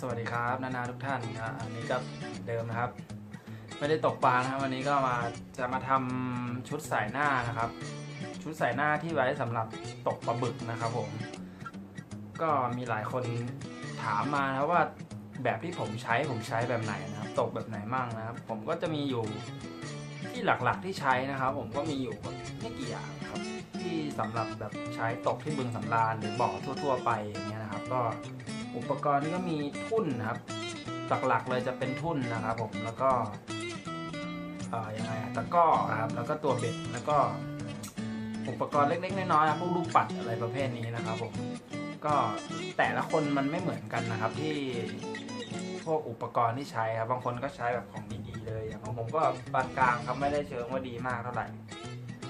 สวัสดีครับนานาทุกท่านอะอันนี้ก็เดิมนะครับ ไม่ได้ตกปลานะครับวันนี้ก็มาจะมาทำชุดสายหน้านะครับ ชุดสายหน้าที่ไว้สำหรับตกปลาบึกนะครับผม ก็มีหลายคนถามมานะครับว่าแบบที่ผมใช้ผมใช้แบบไหนนะครับ ตกแบบไหนมั่งนะครับ ผมก็จะมีอยู่ที่หลักๆที่ใช้นะครับ ผมก็มีอยู่ไม่กี่อย่างครับ ที่สำหรับแบบใช้ตกที่บึงสำราญหรือบ่อทั่ว ๆ ไปอย่างเงี้ยนะครับ ก็ อุปกรณ์นี่ก็มีทุ่นครับ หลักๆเลยจะเป็นทุ่นนะครับผมแล้วก็ยังไงตะก้อครับแล้วก็ตัวเบ็ดแล้วก็อุปกรณ์เล็ก ๆ น้อยๆพวกลูกปัดอะไรประเภทนี้นะครับผมก็แต่ละคนมันไม่เหมือนกันนะครับที่พวกอุปกรณ์ที่ใช้ครับบางคนก็ใช้แบบของดีๆเลยอย่างของผมก็ปานกลางครับไม่ได้เชิงว่าดีมากเท่าไหร่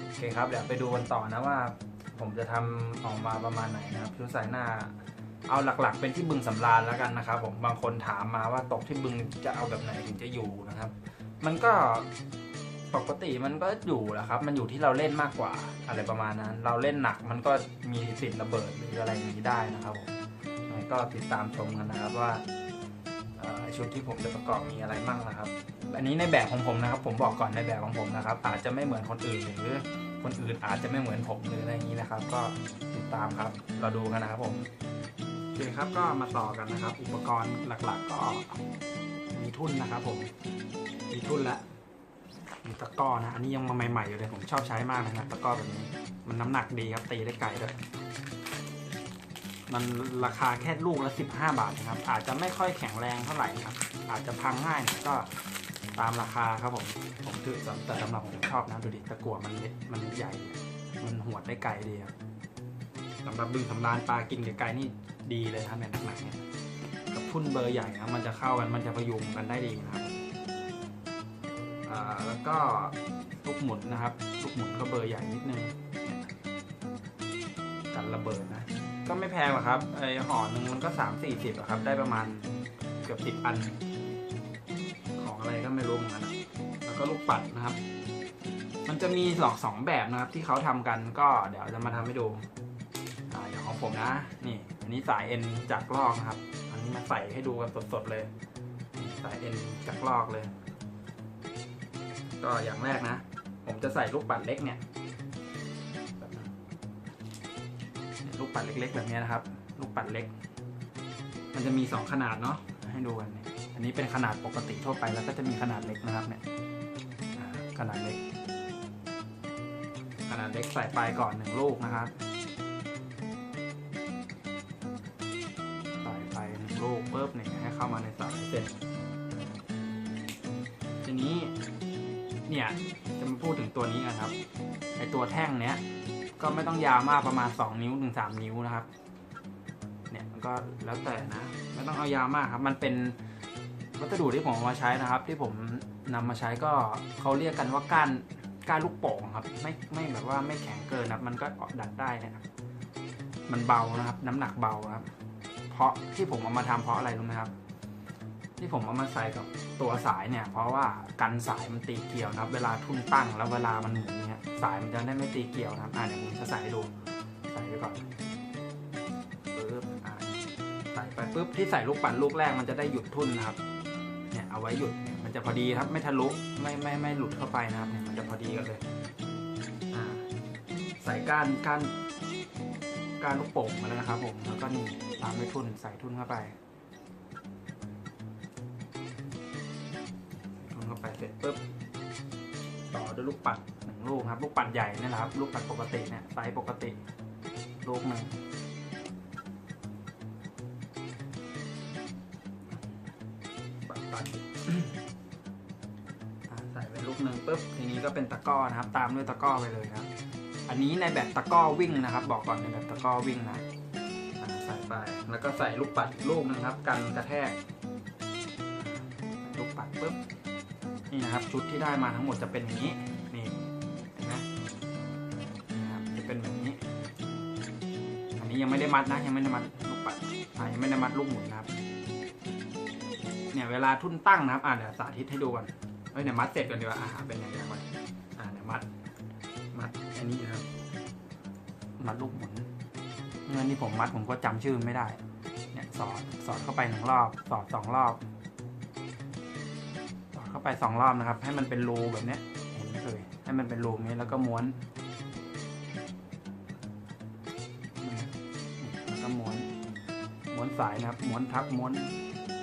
โอเคครับเดี๋ยวไปดูกันต่อนะว่า ผมจะทำออกมาประมาณไหนนะครับชุดสายหน้า เอาหลักๆ เป็นที่บึงสำราญแล้วกันนะครับ ผมบางคนถามมาว่าตกที่บึงจะเอาแบบไหนถึงจะอยู่นะครับ มันก็ปกติมันก็อยู่แหละครับ มันอยู่ที่เราเล่นมากกว่าอะไรประมาณนั้น เราเล่นหนักมันก็มีสิทธิ์ระเบิดหรืออะไรอย่างนี้ได้นะครับผมยังไงก็ติดตามชมกันนะครับว่าชุดที่ผมจะประกอบมีอะไรมั่งนะครับ อันนี้ในแบบของผมนะครับ ผมบอกก่อนในแบบของผมนะครับ อาจจะไม่เหมือนคนอื่นหรือคนอื่นอาจจะไม่เหมือนผมหรืออะไรอย่างนี้นะครับ ก็ติดตามครับเราดูกันนะครับผม ครับก็มาต่อกันนะครับ อุปกรณ์หลักๆ ก็มีทุ่นนะครับผมมีทุ่นละมีตะกร้อนะอันนี้ยังมาใหม่ๆอยู่เลยผมชอบใช้มากเลยนะตะกร้อแบบนี้มันน้ำหนักดีครับตีได้ไกลด้วยมันราคาแค่ลูกละ 15 บาทนะครับ อาจจะไม่ค่อยแข็งแรงเท่าไหร่นะครับ อาจจะพังง่ายก็ตามราคาครับผมผมถือแต่สำหรับผมชอบนะดูดิตะกั่วมันเล็กมันใหญ่ มันหวดได้ไกลดีครับสำหรับบึงสำรานปลากินไกลๆนี่ ดีเลยครับในหนักๆเนี่ยกับทุ่นเบอร์ใหญ่นะมันจะเข้ากันมันจะพยุงกันได้ดีนะครับแล้วก็ลูกหมุนนะครับลูกหมุนก็เบอร์ใหญ่นิดนึงเนี่ยกันระเบิดนะ ก็ไม่แพงหรอกครับไอห่อหนึ่งมันก็สามสี่สิบครับ ได้ประมาณเกือบสิบอัน ของอะไรก็ไม่รู้เหมือนกันอะแล้วก็ลูกปัดนะครับ มันจะมีหลอกสองแบบนะครับ ที่เขาทำกันก็เดี๋ยวจะมาทำให้ดู ของผมนะ นี่อันนี้สายเอ็นจากลอกนะครับ อันนี้มาใส่ให้ดูกันสดๆเลย สายเอ็นจากลอกเลย ก็อย่างแรกนะ ผมจะใส่ลูกปัดเล็กเนี่ย ลูกปัดเล็ก ๆ แบบนี้นะครับ ลูกปัดเล็ก มันจะมีสองขนาดเนาะ ให้ดูกันเนี่ยอันนี้เป็นขนาดปกติทั่วไปแล้วก็จะมีขนาดเล็กนะครับเนี่ยขนาดเล็ก ขนาดเล็กใส่ไปก่อนหนึ่งลูกนะครับ ลูกปุ๊บเนี่ยให้เข้ามาในสายเสร็จ ทีนี้เนี่ยจะมาพูดถึงตัวนี้กันครับไอตัวแท่งเนี้ยก็ไม่ต้องยาวมากประมาณ 2 นิ้วถึง3นิ้วนะครับ เนี่ยมันก็แล้วแต่นะ ไม่ต้องเอายาวมากครับ มันเป็นวัสดุที่ผมมาใช้นะครับ ที่ผมนำมาใช้ก็เขาเรียกกันว่าก้านก้านลูกโป่งครับ ไม่ไม่แบบว่าไม่แข็งเกินนะครับ มันก็ดัดได้นะครับ มันเบานะครับ น้ำหนักเบาครับ เพราะที่ผมเอามาทำเพราะอะไรรู้ไหมครับ ที่ผมเอามาใส่กับตัวสายเนี่ย เพราะว่ากันสายมันตีเกี่ยวนะครับ เวลาทุ่นตั้งแล้วเวลามันหมุนเนี่ยสายมันจะได้ไม่ตีเกี่ยวนะครับอ่าเดี๋ยวผมจะใส่ให้ดูใส่ไปก่อนปึ๊บอ่าใส่ไปปึ๊บที่ใส่ลูกปั่นลูกแรกมันจะได้หยุดทุ่นนะครับเนี่ยเอาไว้หยุดมันจะพอดีครับไม่ทะลุไม่ไม่ไม่หลุดเข้าไปนะครับเนี่ยมันจะพอดีกันเลยอ่าใส่ก้านก้าน กานลูกโป่งมาแล้วนะครับ ผมแล้วก็นี่ตามด้วยทุนใส่ทุนเข้าไปทุนเข้าไปเสร็จปุ๊บต่อด้วยลูกปัดหนึ่งลูกครับ ลูกปัดใหญ่นี่ยนะครับ ลูกปัดปกติเนี่ยไซส์ปกติ ลูกหนึ่งปัดปัดใส่ไปลูกหนึ่งปุ๊บทีนี้ก็เป็นตะก้อนะครับ ตามด้วยตะก้อไปเลยครับ อันนี้ในแบบตะก้อวิ่งนะครับ บอกก่อนในแบบตะก้อวิ่งนะใส่ไปแล้วก็ใส่ลูกปัดอีกลูกนึงครับ กันกระแทก ลูกปัดปุ๊บนี่นะครับชุดที่ได้มาทั้งหมดจะเป็นอย่างนี้นี่เห็นไหมนะครับจะเป็นแบบนี้ อันนี้ยังไม่ได้มัดนะยังไม่ได้มัดลูกปัดอ่ายังไม่ได้มัดลูกหมุนนะครับ เนี่ยเวลาทุ่นตั้งนะครับอ่าเดี๋ยวสาธิตให้ดูก่อนเอ้ยเดี๋ยวมัดเสร็จก่อนดีกว่าอ่าเป็นยังไงก่อน นนี้ครับมัดลูกหมุน เงินที่ผมมัดผมก็จำชื่อไม่ได้ เนี่ยสอดสอดเข้าไปหนึ่งรอบ สอดสองรอบ สอดเข้าไปสองรอบนะครับ ให้มันเป็นรูแบบเนี้ยเห็นไหมเอ่ยให้มันเป็นรูนี้แล้วก็ม้วนแล้วก็ม้วน ม้วนสายนะครับ ม้วนทับม้วน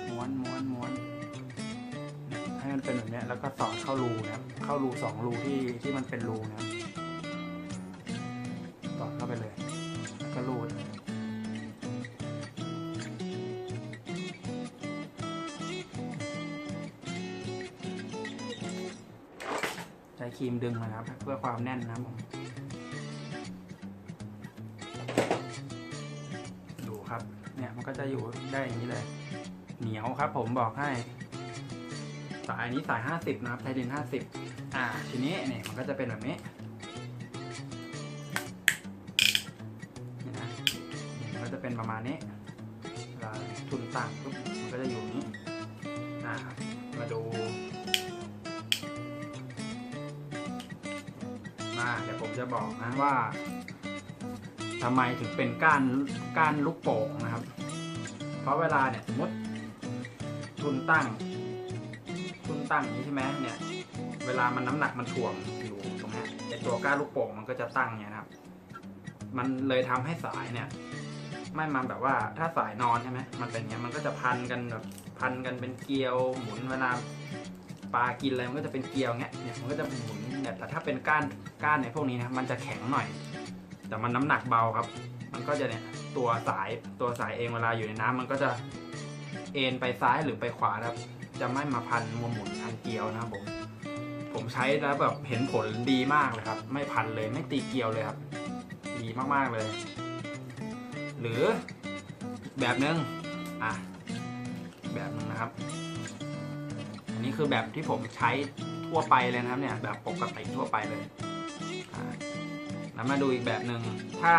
ม้วนม้วนม้วนให้มันเป็นแบบเนี้ยแล้วก็สอดเข้ารูนะครับ เข้ารูสองรูที่ที่มันเป็นรูนะครับ ช้ครีมดึงนะครับ เพื่อความแน่นนะครับผมดูครับ เนี่ยมันก็จะอยู่ได้อย่างนี้เลย เหนียวครับ ผมบอกให้ สายนี้สาย 50 นะครับไทดิน50 อ่า ทีนี้เนี่ยมันก็จะเป็นแบบนี้นี่นะนี่มันก็จะเป็นประมาณนี้เวลาทุนตั้งปุ๊บมันก็จะอยู่นี้อ่ามาดู จะบอกนะว่าทำไมถึงเป็นก้านก้านลูกโป่งนะครับ เพราะเวลาเนี่ยสมมติทุนตั้งทุนตั้งอย่างนี้ใช่ไหมเนี่ย เวลามันน้ำหนักมันถ่วงอยู่ตรงนี้ไอตัวก้านลูกโป่งมันก็จะตั้งเนี่ยนะครับ มันเลยทำให้สายเนี่ย ไม่มาแบบว่าถ้าสายนอนใช่ไหมมันเป็นอย่างเงี้ยมันก็จะพันกันแบบพันกันเป็นเกลียวหมุนเวลาปลากินอะไรมันก็จะเป็นเกลียวเงี้ยเนี่ยมันก็จะหมุน เนี่ยแต่ถ้าเป็นก้านก้านในพวกนี้นะมันจะแข็งหน่อย แต่มันน้ำหนักเบาครับ มันก็จะเนี่ยตัวสายตัวสายเองเวลาอยู่ในน้ำมันก็จะเอ็นไปซ้ายหรือไปขวาครับ จะไม่มาพันมวหมุนพันเกลียวนะครับผมผมใช้แล้วแบบเห็นผลดีมากเลยครับ ไม่พันเลยไม่ตีเกลียวเลยครับ ดีมากๆเลย หรือแบบนึงอะแบบนึงนะครับ อันนี้คือแบบที่ผมใช้ ทั่วไปเลยนะครับเนี่ยแบบปกติทั่วไปเลยแล้วมาดูอีกแบบหนึ่งถ้า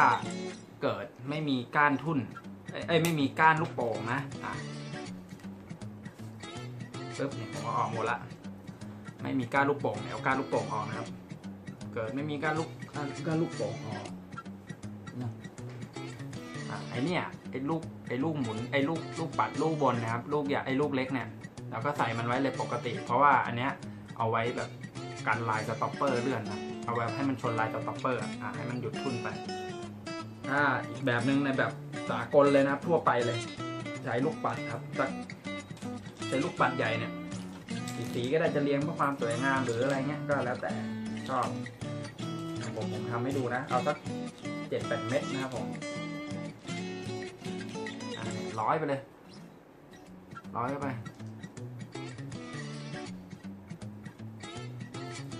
เกิดไม่มีก้านทุ่นเอ้ยไม่มีก้านลูกโป่งนะอะปึ๊บเนี่ยผมก็ออกหมดละไม่มีก้านลูกโป่งเนี่ยเอาก้านลูกโป่งออกนะครับ เกิดไม่มีก้านลูกก้านก้านลูกโป่งออกนะอะไอเนี่ยไอลูกไอลูกหมุนไอลูกลูกปัดลูกบนนะครับ ลูกอย่าไอลูกเล็กเนี่ยเราก็ใส่มันไว้เลยปกติ เพราะว่าอันเนี้ย เอาไว้แบบกันลายสต็อปเปอร์เลื่อนนะเอาไว้ให้มันชนลายสต็อปเปอร์อะให้มันหยุดทุ่นไปอ่าอีกแบบหนึ่งในแบบสากลเลยนะครับทั่วไปเลย ใช้ลูกปัดครับสักใช้ลูกปัดใหญ่เนี่ยสีก็ได้จะเลี้ยงเพื่อความสวยงามหรืออะไรเงี้ยก็แล้วแต่ชอบผมผมทำให้ดูนะ เอาสักเจ็ดแปดเม็ดนะครับผมร้อยไปเลย ร้อยไป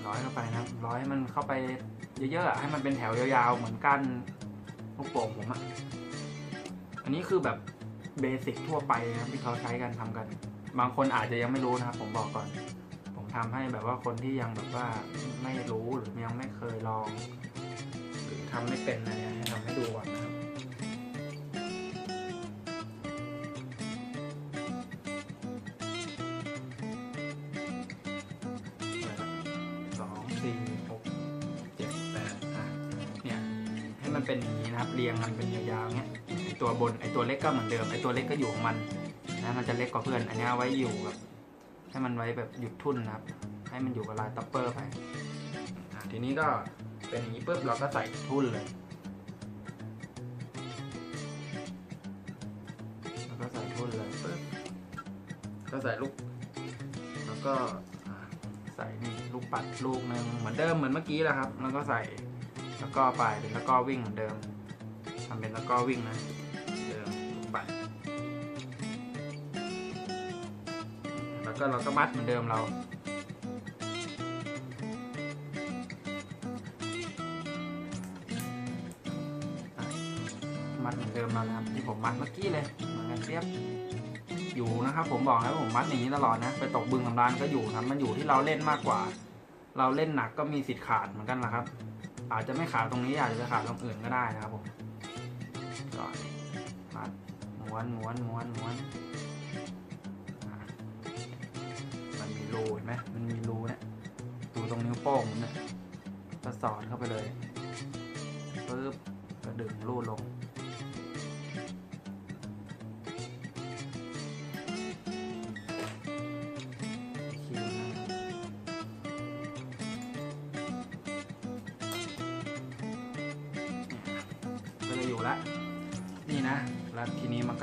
ร้อยเข้าไปนะร้อยให้มันเข้าไปเยอะๆให้มันเป็นแถวยาวๆเหมือนกันลูกโป่งผมอะอันนี้คือแบบเบสิกทั่วไปนะที่เขาใช้กันทำกัน บางคนอาจจะยังไม่รู้นะครับผมบอกก่อน ผมทำให้แบบว่าคนที่ยังแบบว่าไม่รู้หรือยังไม่เคยลอง หรือทำไม่เป็นอะไรเนี่ยให้ทำให้ดูก่อนนะ มันเป็นอย่างนี้นะครับ เรียงกันเป็นยาวๆเงี้ยไอตัวบนไอตัวเล็กก็เหมือนเดิมไอตัวเล็กก็อยู่ของมันนะมันจะเล็กกว่าเพื่อน อันนี้ไว้อยู่แบบให้มันไว้แบบหยุดทุ่นนะครับ ให้มันอยู่กับลายต็อปเปอร์ไปทีนี้ก็เป็นอย่างนี้ปุ๊บเราก็ใส่ทุ่นเลยแล้วก็ใส่ทุ่นเลยปุ๊บก็ใส่ลูก แล้วก็ใส่นี่ลูกปัดลูกหนึ่งเหมือนเดิมเหมือนเมื่อกี้แหละครับ แล้วก็ใส่ แล้วก็ไปเป็นแล้วก็วิ่งเหมือนเดิมทำเป็นแล้วก็วิ่งนะเดิมลูกปัดแล้วก็เราก็มัดเหมือนเดิมเรามัดเหมือนเดิมเรานะครับที่ผมมัดเมื่อกี้เลยเหมือนกันเทียบอยู่นะครับผมบอกแล้วผมมัดอย่างนี้ตลอดนะ ไปตกบึงสำรานก็อยู่ครับมันอยู่ที่เราเล่นมากกว่า เราเล่นหนักก็มีสิทธิ์ขาดเหมือนกันนะครับ อาจจะไม่ขาดตรงนี้อาจจะไปขาดตรงอื่นก็ได้นะครับผมก็มัดม้วนม้วนม้วนม้วนมันมีรูเห็นไหมมันมีรูเนี่ยรูตรงนิ้วโป้งมเนี่ยก็สอดเข้าไปเลยปึ๊บก็ดึงรูดลง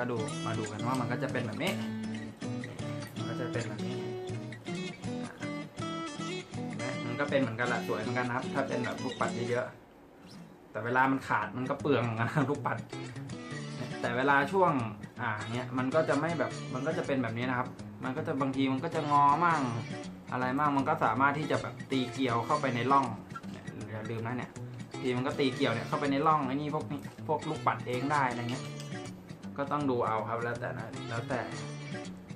ก็ดูมาดูกันว่ามันก็จะเป็นแบบนี้ มันก็จะเป็นแบบนี้เห็นไหมมันก็เป็นเหมือนกันแหละสวยเหมือนกันนะครับ ถ้าเป็นแบบลูกปัดเยอะๆแต่เวลามันขาดมันก็เปลืองนะลูกปัด แต่เวลาช่วงอ่าเนี้ยมันก็จะไม่แบบมันก็จะเป็นแบบนี้นะครับ มันก็จะบางทีมันก็จะงอมั่งอะไรมั่งมันก็สามารถที่จะแบบตีเกลียวเข้าไปในร่องเนี่ยอย่าลืมนะเนี่ยทีมันก็ตีเกลียวเนี่ยเข้าไปในร่องไอ้นี่พวกนี้พวกลูกปัดเองได้อะไรเงี้ย ก็ต้องดูเอาครับแล้วแต่นะแล้วแต่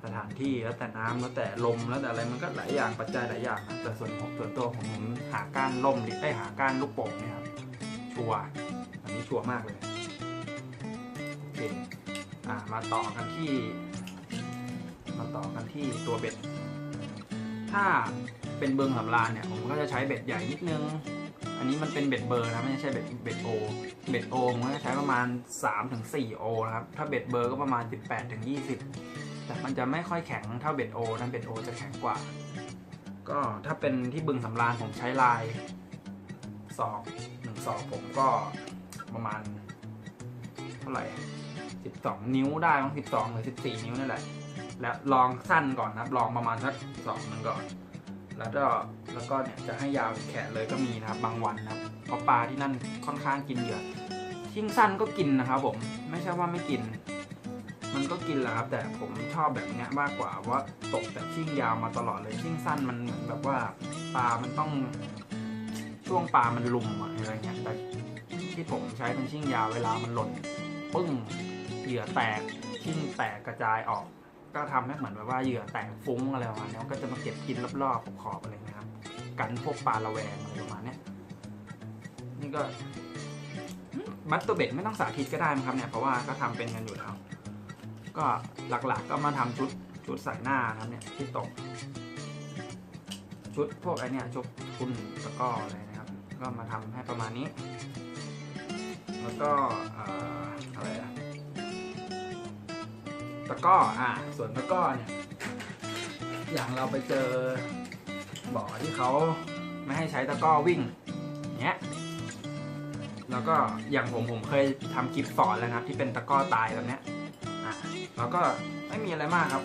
สถานที่แล้วแต่น้ำแล้วแต่ลมแล้วแต่อะไรมันก็หลายอย่างปัจจัยหลายอย่างนะแต่ส่วนของส่วนตัวของผมหาก้านล่มหรือได้หาก้านลูกโป่งเนี่ยครับชัวร์อันนี้ชัวร์มากเลยโอเคอ่ามาต่อกันที่ มาต่อกันที่ตัวเบ็ด ถ้าเป็นเบิงสำรานเนี่ยผมก็จะใช้เบ็ดใหญ่นิดนึง นนี้มันเป็นเบ็ดเบอร์นะไม่ใช่เบ็ดเบ็ดโอเบ็ดโอผมก็ใช้ประมาณ 3-4ถึงโอนะครับถ้าเบ็ดเบอร์ก็ประมาณ 18ถึง20 แต่มันจะไม่ค่อยแข็งเท่าเบ็ดโอนะเบ็ดโอจะแข็งกว่า ก็ถ้าเป็นที่บึงสำราญผมใช้ลายศอกหนึ่งศอกผมก็ประมาณ เท่าไหร่12นิ้วได้มั้ง12หรือ14นิ้วนั่นแหละ แล้วลองสั้นก่อนนะลองประมาณสักสองนึงก่อน แล้วก็แล้วก็เนี่ยจะให้ยาวแขนเลยก็มีนะครับบางวันนะครับเพราะปลาที่นั่นค่อนข้างกินเหยื่อชิ่งสั้นก็กินนะครับผมไม่ใช่ว่าไม่กิน มันก็กินแหละครับแต่ผมชอบแบบเนี้ยมากกว่าว่าตกแต่ชิ่งยาวมาตลอดเลยชิ่งสั้นมันเหมือนแบบว่าปลามันต้องช่วงปลามันลุมอะอะไรเงี้ยแต่ที่ผมใช้เป็นชิ่งยาวเวลามันหล่นปึ้งเหยื่อแตกชิ่งแตกกระจายออก ก็ทำให้เหมือนแบบว่าเหยื่อแตกฟุ้งอะไรประมาณนี้ก็จะมาเก็บกินรอบๆขอบๆอะไรเงี้ยครับกันพวกปลาระแวงอะไรประมาณนี้นี่ก็มัดตัวเบ็ดไม่ต้องสาธิตก็ได้ครับเนี่ยเพราะว่าก็ทำเป็นกันอยู่แล้วก็หลักๆก็มาทำชุดชุดใส่หน้าครับเนี่ยที่ตก ชุดพวกไอเนี่ยชุดคุณตะก้ออะไรนะครับ ก็มาทำให้ประมาณนี้ แล้วก็อออะไรอะ ตะก้ออ่าส่วนตะก้อเนี่ยอย่างเราไปเจอบ่อที่เขาไม่ให้ใช้ตะก้อวิ่งเนี้ยแล้วก็อย่างผมผมเคยทำคลิปสอนแล้วนะที่เป็นตะก้อตายแบบเนี้ยอะแล้วก็ไม่มีอะไรมากครับ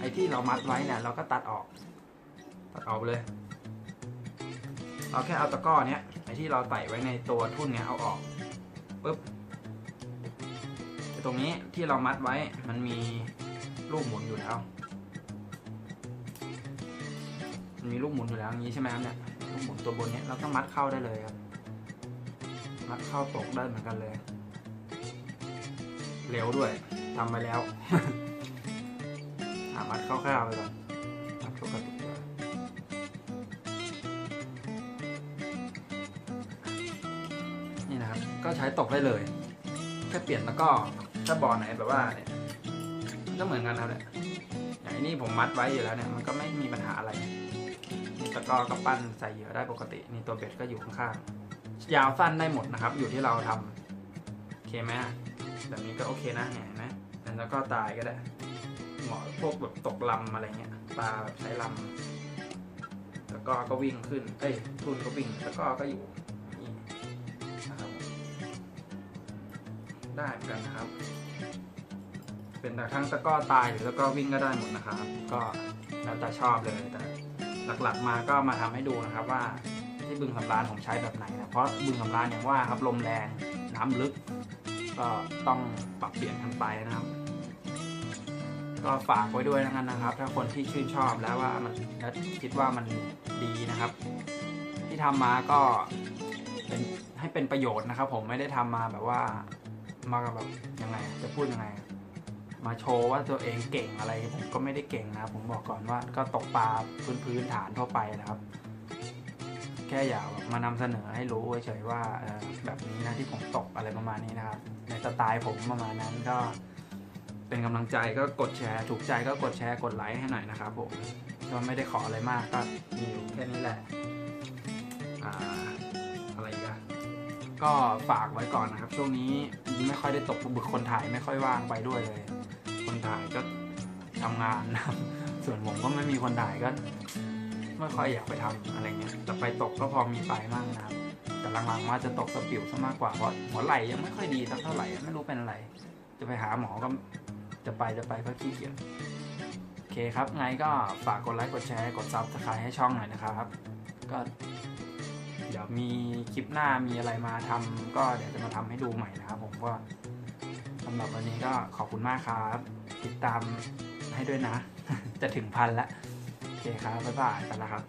ไอ้ที่เรามัดไว้เนี่ยเราก็ตัดออก ตัดออกไปเลย เราแค่เอาตะก้อเนี้ยไอ้ที่เราใส่ไว้ในตัวทุ่นเนี้ยเอาออกปุ๊บ รงนี้ที่เรามัดไว้มันมีลูกหมุนอยู่แล้ว มันมีลูกหมุนอยู่แล้วอย่างนี้ใช่ไหมครับเนี่ยลูกหมุนตัวบนเนี้ยเราก็มัดเข้าได้เลยครับ มัดเข้าตกได้เหมือนกันเลย เร็วด้วยทำไปแล้วอะมัดเข้าๆไปก่อนมัดปกติก่อนนี่นะครับ ก็ใช้ตกได้เลย แค่เปลี่ยนแล้วก็ ถ้าบ่อไหนแบบว่าเนี่ยก็เหมือนกันครับเนี่ยอย่างนี้ผมมัดไว้อยู่แล้วเนี่ยมันก็ไม่มีปัญหาอะไรนี่ตะกร้อก็ปั้นใส่เหยื่อได้ปกตินี่ตัวเบ็ดก็อยู่ข้างๆยาวสั้นได้หมดนะครับ อยู่ที่เราทำโอเคไหมแบบนี้ก็โอเคนะเนี่ยเห็นไหมแล้วก็ตายก็ได้เหมาะพวกแบบตกลำอะไรเงี้ยปลาแบบใช้ลำแล้วก็ก็วิ่งขึ้นเอ้ยทุนก็วิ่งแล้วก็ก็อยู่นี่นะครับได้เหมือนกันนะครับ เป็นต่ทั้งตะก้อตายหรือตะก้อวิ่งก็ได้หมดนะครับ ก็แล้วแต่ชอบเลยแต่หลักๆมาก็มาทำให้ดูนะครับว่าที่บึงสำราญผมใช้แบบไหนนะเพราะบึงสำราญอย่างว่าครับลมแรงน้ำลึก ก็ต้องปรับเปลี่ยนกันไปนะครับ ก็ฝากไว้ด้วยนะครับนะครับ ถ้าคนที่ชื่นชอบแล้วว่ามันและคิดว่ามันดีนะครับ ที่ทำมาก็เป็นให้เป็นประโยชน์นะครับ ผมไม่ได้ทำมาแบบว่ามาแบบยังไงจะพูดยังไง มาโชว์ว่าตัวเองเก่งอะไรผมก็ไม่ได้เก่งนะ ผมบอกก่อนว่าก็ตกปลาพื้นพื้นฐานทั่วไปนะครับ แค่อยากมานำเสนอให้รู้เฉยว่าแบบนี้นะที่ผมตกอะไรประมาณนี้นะครับในสไตล์ผมประมาณนั้นก็ เป็นกำลังใจก็กดแชร์ ถูกใจก็กดแชร์กดไลค์ให้หน่อยนะครับผมก็ไม่ได้ขออะไรมากก็มีแค่นี้แหละอ่าอะไรอีกอะก็ฝากไว้ก่อนนะครับ ช่วงนี้ไม่ค่อยได้ตกบึกคนถ่ายไม่ค่อยว่างไปด้วยเลย ถ่ายก็ทำงานนะส่วนผมก็ไม่มีคนถ่ายก็ไม่ค่อยอยากไปทำอะไรเงี้ยแต่ไปตกก็พอมีไปมั่งนะครับ แต่หลังๆมาจะตกสปิวซะมากกว่าเพราะหัวไหล่ยังไม่ค่อยดีสักเท่าไหร่ไม่รู้เป็นอะไร จะไปหาหมอก็จะไปจะไปก็ขี้เกียจโอเคครับ ไงก็ฝากกดไลค์กดแชร์กดซับสไครต์ให้ช่องหน่อยนะครับ ก็เดี๋ยวมีคลิปหน้ามีอะไรมาทำก็เดี๋ยวจะมาทำให้ดูใหม่นะครับ ผมก็สำหรับวันนี้ก็ขอบคุณมากครับ ติดตามให้ด้วยนะ จะถึงพันละโอเคครับ บ๊ายบายไปแล้วครับ